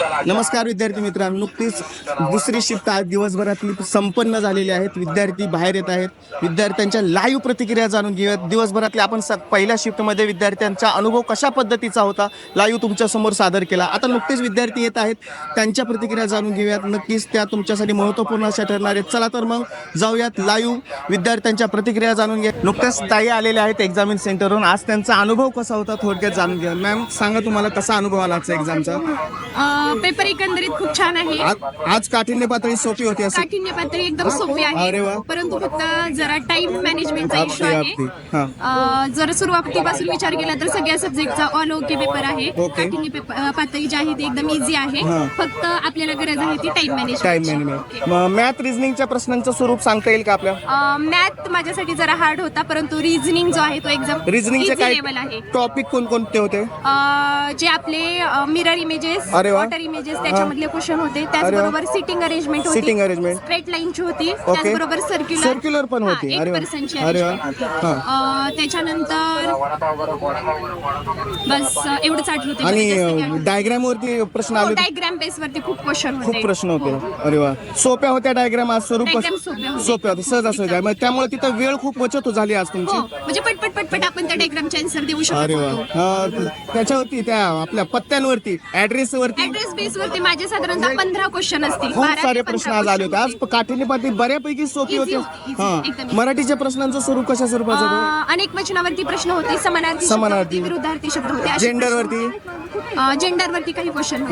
नमस्कार विद्यार्थी मित्रांनो नुकतीच दुसरी शिफ्ट आज दिवसभरातली संपन्न झालेली आहेत. विद्यार्थी बाहेर येत आहेत. विद्यार्थ्यांच्या लाईव्ह प्रतिक्रिया जाणून घेऊयात. दिवसभरातल्या आपण स पहिल्या शिफ्टमध्ये विद्यार्थ्यांचा अनुभव कशा पद्धतीचा होता लाईव्ह तुमच्यासमोर सादर केला. आता नुकतेच विद्यार्थी येत आहेत. त्यांच्या प्रतिक्रिया जाणून घेऊयात. नक्कीच त्या तुमच्यासाठी महत्त्वपूर्ण अशा ठरणार आहेत. चला तर मग जाऊयात लाईव्ह विद्यार्थ्यांच्या प्रतिक्रिया जाणून घ्या नुकत्याच ताई आलेल्या आहेत एक्झामिन सेंटरवरून आज त्यांचा अनुभव कसा होता थोडक्यात जाणून घ्या. मॅम सांगा तुम्हाला कसा अनुभव आला आजचा एक्झामचा पेपर एकंदरीत खूप छान आहे. आज आज काठिण्य पातळी सोपी होती असं. काठिण्य पातळी एकदम सोपी अरे वा. आहे परंतु फक्त जरा टाइम मॅनेजमेंटचा इश्यू अगदी आहे. अगदी हा. अ, जर सुरुवातीपासून विचार केला तर सगळ्या सब्जेक्टचा ऑल ओके पेपर आहे. काठिण्य अ, पातळी जी आहे ती एकदम इझी आहे. हा. फक्त आपल्याला गरज आहे ती time time management management math रिझनिंगच्या प्रश्नांचं स्वरूप सांगता येईल का आपल्या? मॅथ माझ्यासाठी जरा हार्ड होता परंतु रिझनिंग जो आहे तो एकदम रिझनिंगचे काय लेवल आहे. टॉपिक कोणकोणते होते? अ, जे आपले मिरर इमेजेस अरे वा. वॉटर इमेजेस त्याच्यामधले क्वेश्चन होते. अरे. त्याचबरोबर सिटिंग अरेंजमेंट होती. Sitting arrangement. स्ट्रेट लाईनची होती. त्याचबरोबर सर्क्युलर सर्क्युलर पण होती. अरे वा. अरे वा. हा. त्याच्यानंतर बस अ, एवढंच आठवते आणि डायग्राम वरती प्रश्न आले होते. डायग्राम बेस वरती खूप क्वेश्चन खूप होते प्रश्न होते. अरे वा. सोप्या होत्या डायग्राम आज. स्वरूप Diagram सोप्या होत्या. सोप्या सहज असं मग त्यामुळे तिथं वेळ खूप बचत झाली आज हो. तुमची म्हणजे पटपट पटपट आपण त्या डायग्रामचे आन्सर देऊ अरे शकतो वा हा, त्याच्यावरती त्या आपल्या पत्त्यांवरती ऍड्रेस वरती. ऍड्रेस बेस वरती माझे साधारणतः पंधरा क्वेश्चन असतील. खूप सारे प्रश्न आज आले होते. आज काठीने बऱ्यापैकी सोपी होते. हा. मराठीच्या प्रश्नांचं स्वरूप कशा स्वरूपाचं होतं? अनेक वचनावरती प्रश्न होते. समानार्थी समानार्थी. विरुद्धार्थी शब्द होते. असे Gender प्रश्न वरती? होते. अ, gender वरती काही क्वेश्चन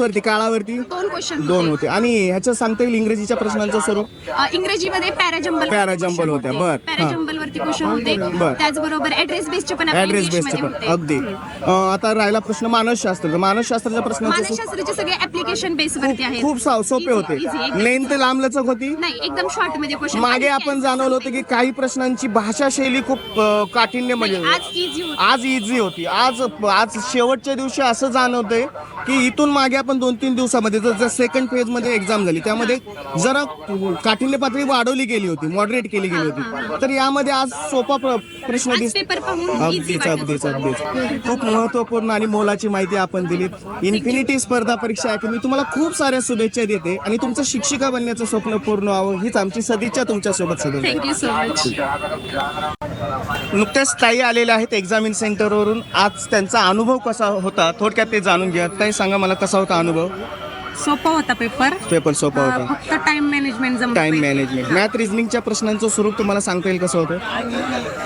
वरती काळावरती? दोन क्वेश्चन दोन होते. आणि ह्याचं सांगता येईल इंग्रजीच्या प्रश्नांचं स्वरूप? इंग्रजीमध्ये पॅराजंबल Parajumble होत्या, बर. पॅराजंबल वरती क्वेश्चन होते. बर. त्याचबरोबर ऍड्रेस बेसचे पण आपल्या ऍड्रेस इंग्लिशमध्ये होते. अगदी. अं, आता राहिला प्रश्न मानसशास्त्राचा मानसशास्त्राच्या प्रश्नाचं मानसशास्त्राचे सगळे ऍप्लिकेशन बेस वरती आहेत. खूप सा- सोपे Easy, होते. easy, एकदम. लेंथ लांब लचक होती. नाही एकदम शॉर्टमध्ये क्वेश्चन मागे आपण जाणवलं होतं की काही प्रश्नांची भाषा शैली खूप अं, काठिण्य म्हणजे आज इझी होती. आज इझी होती. आज आज शेवटच्या दिवशी असं जाणवतंय की इथून मागे आपण दोन तीन दिवसामध्ये जर जर सेकंड फेजमध्ये एक्झाम झाली त्यामध्ये जरा काठिण्य पातळी वाढवली गेली होती मॉडरेट केली गेली होती. तर यामध्ये आज सोपा प्र- प्रश्न दिस अगदीच अगदीच अगदीच. खूप महत्त्वपूर्ण आणि मोलाची माहिती आपण दिलीत. इन्फिनिटी स्पर्धा परीक्षा अकॅडमी तुम्हाला खूप साऱ्या शुभेच्छा देते आणि तुमचं शिक्षिका बनण्याचं स्वप्न पूर्ण व्हावं हीच आमची सदिच्छा तुमच्यासोबत सदैव थँक्यू सो मच नुकत्याच ताई आलेल्या आहेत एक्झामिन सेंटरवरून आज त्यांचा अनुभव कसा होता? थोडक्यात ते जाणून घ्या ताई सांगा मला कसा होता अनुभव? सोपा होता पेपर पेपर सोपा होता. फक्त टाइम मॅनेजमेंट जमलं टाइम मॅनेजमेंट मॅथ रिझनिंगच्या प्रश्नांचं स्वरूप तुम्हाला सांगता येईल कसं होतं?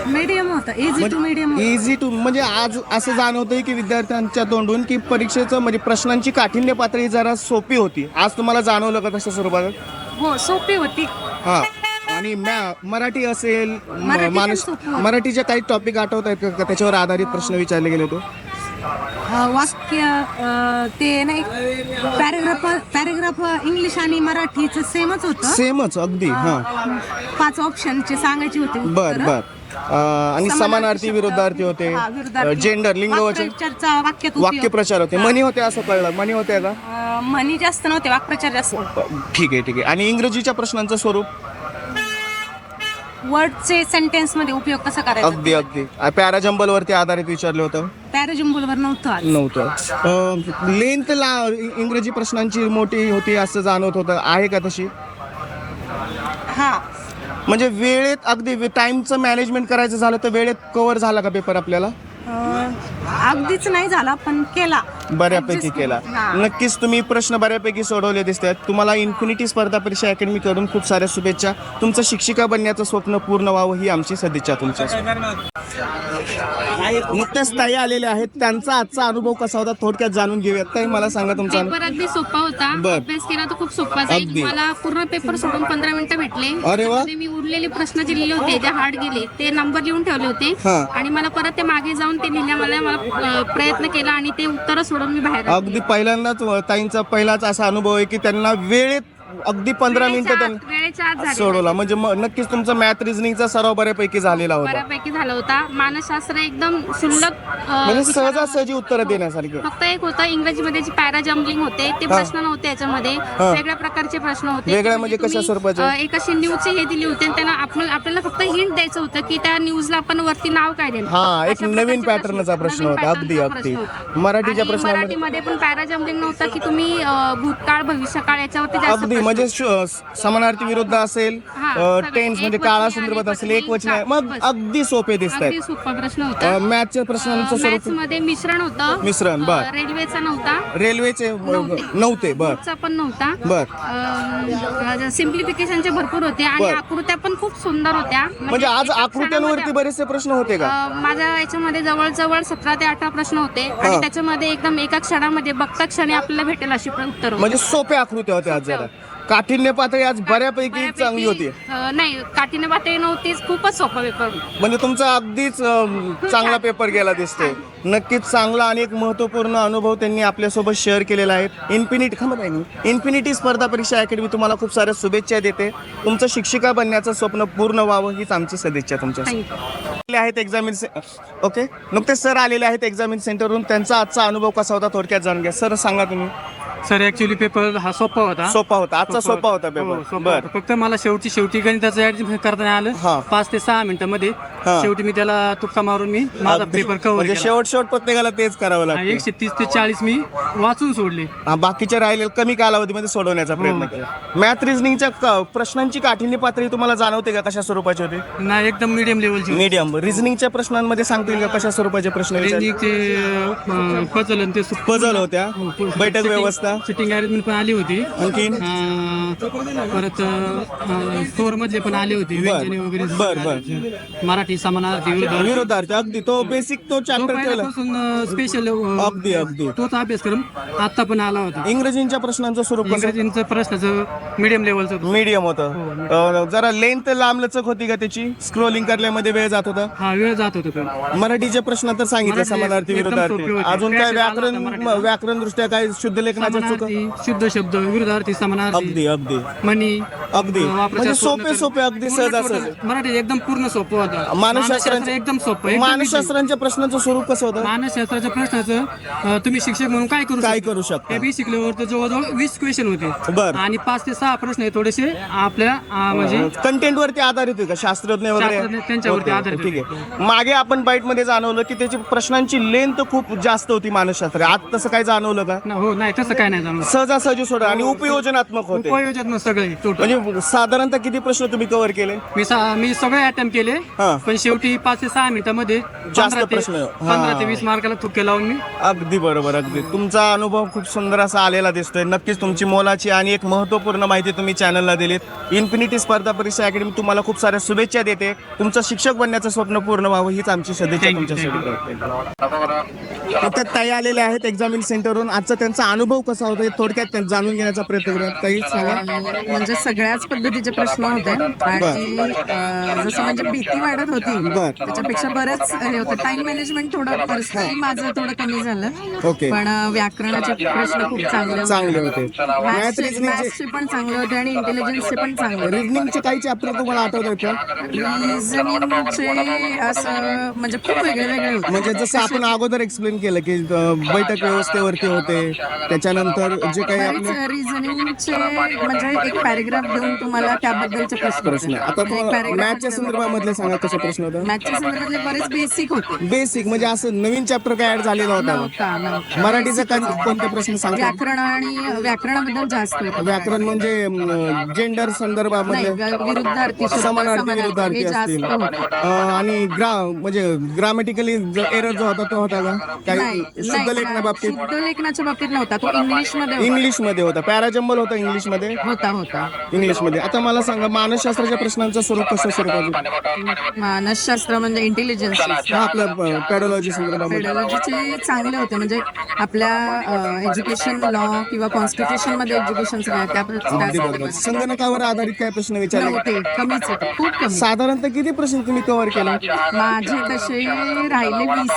मीडियम होतं. Easy to medium easy to म्हणजे आज असं जाणवतंय की विद्यार्थ्यांच्या तोंडून की परीक्षेचं म्हणजे प्रश्नांची काठिण्य पातळी जरा सोपी होती. आज तुम्हाला जाणवलं का तशा स्वरूपात? हो सोपी होती. हा. आणि मॅ- मराठी असेल म- मराठी पण मानस सोपं होतं. मराठीचे काही टॉपिक आठवत आहेत का? त्याच्यावर आधारित प्रश्न विचारले गेले होते? अं, वाक्य अं, ते नाही पॅरेग्राफ पॅरेग्राफ इंग्लिश आणि मराठीचं सेमच होतं. सेमच अगदी हा. पाच ऑप्शनचे सांगायचे होते बर उत्तरं. बर अं, आणि समानार्थी विरुद्धार्थी होते. हा, विरुद्धार्थी. जेंडर लिंगवचन. वाक्प्रचारचा वाक्यात उपयोग. वाक्यप्रचार होते. मनी होते असं कळलं. मनी होते का? अं, म्हणी जास्त नव्हते वाक्प्रचार जास्त ठीक आहे ठीक आहे. आणि इंग्रजीच्या प्रश्नांचं स्वरूप? वर्डचे सेंटेन्समध्ये उपयोग कसा करायचा? अगदी अगदी. पॅराजंबल वरती आधारित विचारलं होतं. पॅराजम्बलवर नव्हतं आलं. नव्हतं. लेंथ ला इंग्रजी प्रश्नांची मोठी होती असं जाणवत होतं. आहे का तशी? हा. म्हणजे वेळेत अगदी टाइमचं मॅनेजमेंट करायचं झालं तर वेळेत कव्हर झाला का पेपर आपल्याला? अं, अगदीच नाही झाला पण केला बऱ्यापैकी केला. नक्कीच तुम्ही प्रश्न बऱ्यापैकी सोडवले दिसतात तुम्हाला इन्फिनिटी स्पर्धा परीक्षा अकॅडमी कडून खूप साऱ्या शुभेच्छा तुमचं शिक्षिका बनण्याचं स्वप्न पूर्ण व्हावं ही आमची सदिच्छा तुमच्या नुकत्याच ताई आलेले आहेत त्यांचा आजचा अनुभव कसा होता थोडक्यात जाणून घेऊयात ताई मला सांगा तुमचा अनुभव. पेपर अगदी सोपा होता बर. अभ्यास केला तर खूप सोपा अगदी. जाईल मला पूर्ण पेपर सोडून पंधरा मिनिटं भेटले अरे वा. त्यामध्ये मी उरलेले प्रश्न जे लिहिले होते जे हार्ड गेले ते नंबर लिहून ठेवले होते हा. आणि मला परत ते मागे जाऊन ते लिहिल्या मला प्रयत्न केला आणि ते उत्तर सोडून मी बाहेर आले. अगदी पहिल्यांदाच व- ताईंचा पहिलाच असा अनुभव आहे की त्यांना वेळेत अगदी पंधरा मिनिटं वेळेच्या त्यांनी आत- वेळेच्या आत झाले सोडवला. म्हणजे म- नक्कीच तुमचा मॅथ रिझनिंगचा सराव बऱ्यापैकी झालेला होता. बऱ्यापैकी झाला होता. मानसशास्त्र एकदम शुल्लक अ, म्हणजे सहजासहजी उत्तरं देण्यासारखी. फक्त एक होतं इंग्रजीमध्ये जे पॅरा जम्बलिंग होते ते प्रश्न नव्हते याच्यामध्ये. वेगळ्या प्रकारचे प्रश्न होते. वेगळ्या की म्हणजे कशा तुम्ही, स्वरूपाचे? अ, एक अशी न्यूजची हे दिली होती आणि त्यांना आपण आपल्याला फक्त हिंट द्यायचं होतं की त्या न्यूजला आपण वरती नाव काय देणार? हा एक अशा नवीन प्रकारचे पॅटर्नचा प्रश्न नवीन होता. अगदी patternचा अगदी प्रश्न होता. मराठीच्या आणि प्रश्नामध्ये मराठीमध्ये पण पॅरा जम्बलिंग नव्हतं की तुम्ही अ, भूतकाळ भविष्यकाळ याच्यावरती जास्त अगदी म्हणजे शु- समानार्थी विरुद्ध असेल हा, टेन्स म्हणजे एकवचनी काळा आणि संदर्भात असेल एक वचन आहे मग बस. अगदी सोपे दिसत अगदी आहेत सोपा प्रश्न होता. मॅथच्या प्रश्नांचं मॅथ्स स्वरूपमध्ये मिश्रण होतं. मिश्रण, बर. अ, रेल्वेचा नव्हता. रेल्वेचे नव्हते. नव्हते बर. चा पण नव्हता. बर. सिम्प्लिफिकेशनचे भरपूर होते आणि बर. आकृत्या पण खूप सुंदर होत्या. म्हणजे आज एका आकृत्यांवरती क्षणामध्ये, बरेचसे प्रश्न होते का? अ, माझ्या याच्यामध्ये जवळजवळ सतरा ते अठरा प्रश्न होते. आणि त्याच्यामध्ये एकदम एका क्षणामध्ये बघता क्षणी आपल्याला भेटेल अशी पण उत्तर म्हणजे सोप्या आकृत्या होत्या आज जरा. काठिण्य पातळी आज बऱ्यापैकी चांगली होती. नाही काठीने पातळी नव्हतीच खूपच सोपा पेपर म्हणजे तुमचा अगदीच अं, चांगला पेपर गेला दिसतोय. नक्कीच चांगला आणि एक महत्त्वपूर्ण अनुभव त्यांनी आपल्यासोबत शेअर केलेला आहे. इन्फिनिटी खमत आहे इन्फिनिटी स्पर्धा परीक्षा अकॅडमी तुम्हाला खूप साऱ्या शुभेच्छा देते. तुमचं शिक्षिका बनण्याचं स्वप्न पूर्ण व्हावं हीच आमची सदिच्छा तुमच्या थँक्यू आलेले आहेत एक्झामिन ओके नुकतेच सर आलेले आहेत एक्झामिन सेंटरवरून त्यांचा आजचा अनुभव कसा होता थोडक्यात जाणून घ्या. सर सांगा तुम्ही. सर ऍक्च्युली पेपर हा सोपा होता. सोपा होता. आजचा सोपा होता हो, पेपर सोपा बर. होता. फक्त मला शेवटी शेवटी गणिताचं ऍडमिशन करता नाही हा. आलं पाच ते सहा मिनिटांमध्ये हा. शेवटी मी त्याला तुक्का मारून मी माझा. पेपर कव्हर म्हणजे केला. शेवट शेवट प्रत्येकाला तेच करावं लागतं एकशे तीस ते चाळीस मी वाचून सोडले. हा, बाकीच्या राहिलेल्या कमी कालावधीमध्ये सोडवण्याचा प्रयत्न केला. मॅथ रिझनिंगच्या क- प्रश्नांची काठिण्य पातळी तुम्हाला जाणवते का? कशा स्वरूपाची होती? ना एकदम मिडियम लेवलची मीडियम रिझनिंगच्या प्रश्नांमध्ये सांगता येईल का कशा स्वरूपाचे प्रश्न विचारले? रेंजिंगचे पजल ते सु- पजल होत्या. बैठक Sitting- व्यवस्था. सिटिंग अरेंजमेंट पण आली होती. आणखीन अं, परत स्टोर मधले पण आले होते. व्यंजने वगैरे बर, बर. मराठी समानार्थी विरुद्ध विरोधार्थी अगदी तो बेसिक तो चॅप्टर केला. पहिल्यापासून स्पेशल अगदी अगदी. तोच अभ्यासक्रम आता पण आला होता. इंग्रजींच्या प्रश्नांचं स्वरूप कसं? इंग्रजींचं प्रश्नाचं मिडियम लेवलचं. मीडियम होतं. अं, जरा लेंथ लांब लचक होती का त्याची? स्क्रोलिंग करण्यामध्ये वेळ जात होता? हा वेळ जात होतो पण. मराठीचे प्रश्न तर सांगितले मराठी समानार्थी एकदम विरोधार्थी. होती. अजून काय आला व्याकरण होता. व्याकरण दृष्ट्या काय शुद्ध लेखनाच्या चुका? समानार्थी शुद्ध शब्द विरुद्धार्थी समानार्थी. अगदी अगदी. मनी. अगदी. वापराच्या म्हणजे सोपे सोपे अगदी पूर्ण सहजासहजी total मराठी एकदम पूर्ण सोपं होतं. मानसशास्त्रांचे एकदम सोपं. मानसशास्त्रांच्या प्रश्नांचं स्वरूप कसं होतं? मानसशास्त्राच्या प्रश्नाचं अं, तुम्ही शिक्षक म्हणून काय करू काय? करू शकता? हे बेसिक लेवलवर जवळजवळ वीस क्वेश्चन होते. बर. आणि पाच ते सहा प्रश्न हे थोडेसे आपल्या अं, म्हणजे कंटेंट वरती आधारित आहे का? शास्त्रज्ञ वगैरे? त्यांच्यावरती आधारित ठीक आहे. मागे आपण बाईटमध्ये जाणवलं की त्याची प्रश्नांची लेंथ खूप जास्त होती मानसशास्त्र. आज तसं काय जाणवलं का? न- हो नाही तसं काय नाही जाणवलं. सहजासहजी सोडा आणि उपयोजनात्मक होते. उपयोजन सगळे टोटल म्हणजे साधारणतः किती प्रश्न तुम्ही कव्हर केले? मी सा- मी सगळे अटेम्प्ट केले. हा. पण शेवटी पाच ते सहा मिनिटामध्ये जास्त पंधरा ते- प्रश्न. हा. पंधरा ते वीस मार्काला तुक्के लावून मी. अगदी बरोबर अगदी. तुमचा अनुभव खूप सुंदर असा आलेला दिसतोय. नक्कीच तुमची मोलाची आणि एक महत्त्वपूर्ण माहिती तुम्ही चॅनलला दिलीत. इन्फिनिटी स्पर्धा परीक्षा अकॅडमी तुम्हाला खूप साऱ्या शुभेच्छा देते. तुमचं शिक्षक बनण्याचं स्वप्न पूर्ण व्हावं हीच आमची सदिच्छा Thank you, तुमच्यासाठी. आता ताई आलेल्या आहेत एक्झामिन सेंटरवरून आजचा त्यांचा अनुभव कसा होता हे थोडक्यात जाणून घेण्याचा प्रयत्न करूया ताई सांगा. म्हणजे सगळ्याच पद्धतीचे प्रश्न होते. आणि अं, जसं म्हणजे भीती वाढत होती. बर. त्याच्यापेक्षा बरंच हे होतं. टाइम मॅनेजमेंट थोडं पर्सनली माझं थोडं कमी झालं. ओके. पण व्याकरणाचे प्रश्न खूप चांगले चांगले होते. मॅथ मॅथ्सचे पण चांगले होते आणि इंटेलिजन्सचे पण चांगले होते. रिझनिंगचे काही चॅप्टर तुम्हाला आठवत आहेत का? रिझनिंगचे असं म्हणजे खूप वेगळे वेगळे होते. म्हणजे जसं आपण अगोदर एक्सप्लेन केलं की अं, बैठक व्यवस्थेवरती होते. त्याच्यानंतर जे काही आपले रिझनिंगचे म्हणजे एक पॅरेग्राफ देऊन तुम्हाला त्याबद्दलचे प्रश्न प्रश्न. होते. आता एक तुम्हाला paragraph मॅथच्या संदर्भामधले सांगा कसे प्रश्न होते मॅथच्या संदर्भातले बरेच बेसिक होते. बेसिक म्हणजे असं नवीन चॅप्टर काय ऍड झालेला होता? का? नव्हता नव्हता. मराठीचा काय कोणते प्रश्न सांगतात व्याकरण आणि व्याकरणाबद्दल जास्त होतं. व्याकरण म्हणजे जेंडर नाही संदर्भामध्ये व्या- विरुद्धार्थी शब्द, समानार्थी समानार्थी विरुद्धार्थी हे जास्त असतील. होतं. अं, आणि ग्रा म्हणजे ग्रामॅटिकली एरर जो होता तो होता का? काही नाही शुद्ध नाही, लेखनाबाबतीत शुद्ध लेखनाच्या बाबतीत नव्हता तो इंग्लिशमध्ये होता. इंग्लिशमध्ये होता. पॅराजंबल होता इंग्लिशमध्ये होता होता. इंग्लिशमध्ये आता मला सांगा मानसशास्त्राच्या प्रश्नांचं स्वरूप कसं स्वरूपाचं मानसशास्त्र म्हणजे इंटेलिजन्स हा आपलं पॅडोलॉजी पेडॉलॉजीचे चांगले होते म्हणजे आपल्या एज्युकेशन लॉ किंवा कॉन्स्टिट्यूशनमध्ये एज्युकेशन संगणकावर आधारित काय प्रश्न विचारले? कमीच होते खूप कमी. साधारणतः किती प्रश्न तुम्ही कव्हर केले? माझे तसे राहिले वीस.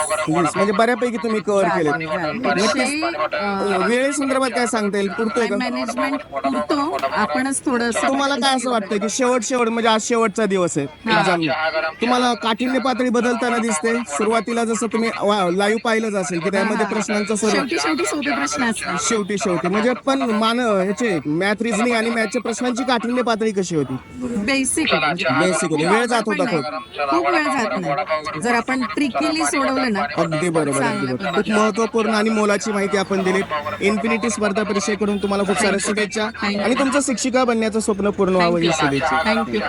म्हणजे बऱ्यापैकी तुम्ही कव्हर केले एकशे वेळेसंदर्भात काय सांगता येईल? पुरतोय का? मॅनेजमेंट पुरतो आपणच थोडस तुम्हाला काय असं वाटतं की शेवट शेवट म्हणजे आज शेवटचा दिवस आहे. एक्झाम तुम्हाला काठिण्य पातळी बदलताना दिसते. सुरुवातीला जसं तुम्ही लाईव्ह पाहिलंच असेल की त्यामध्ये प्रश्नांचं स्वरूप. शेवटी शेवटी सोपे प्रश्न असतात. शेवटी शेवटी. म्हणजे पण मान ह्याचे मॅथ रिझनिंग आणि मॅथच्या प्रश्नांची काठिण्य पातळी कशी होती? बेसिक बेसिक होती. वेळ जात होता खूप खूप वेळ जात नाही. जर आपण ट्रिकली सोडवलं ना अगदी बरोबर अगदी बरोबर. खूप महत्त्वपूर्ण आणि मोलाची माहिती आपण दिली. इन्फिनिटी स्पर्धा परीक्षेकडून तुम्हाला खूप साऱ्या शुभेच्छा. आणि तुमचं शिक्षिका बनण्याचं स्वप्न पूर्ण व्हावं ही शुभेच्छा. थँक्यू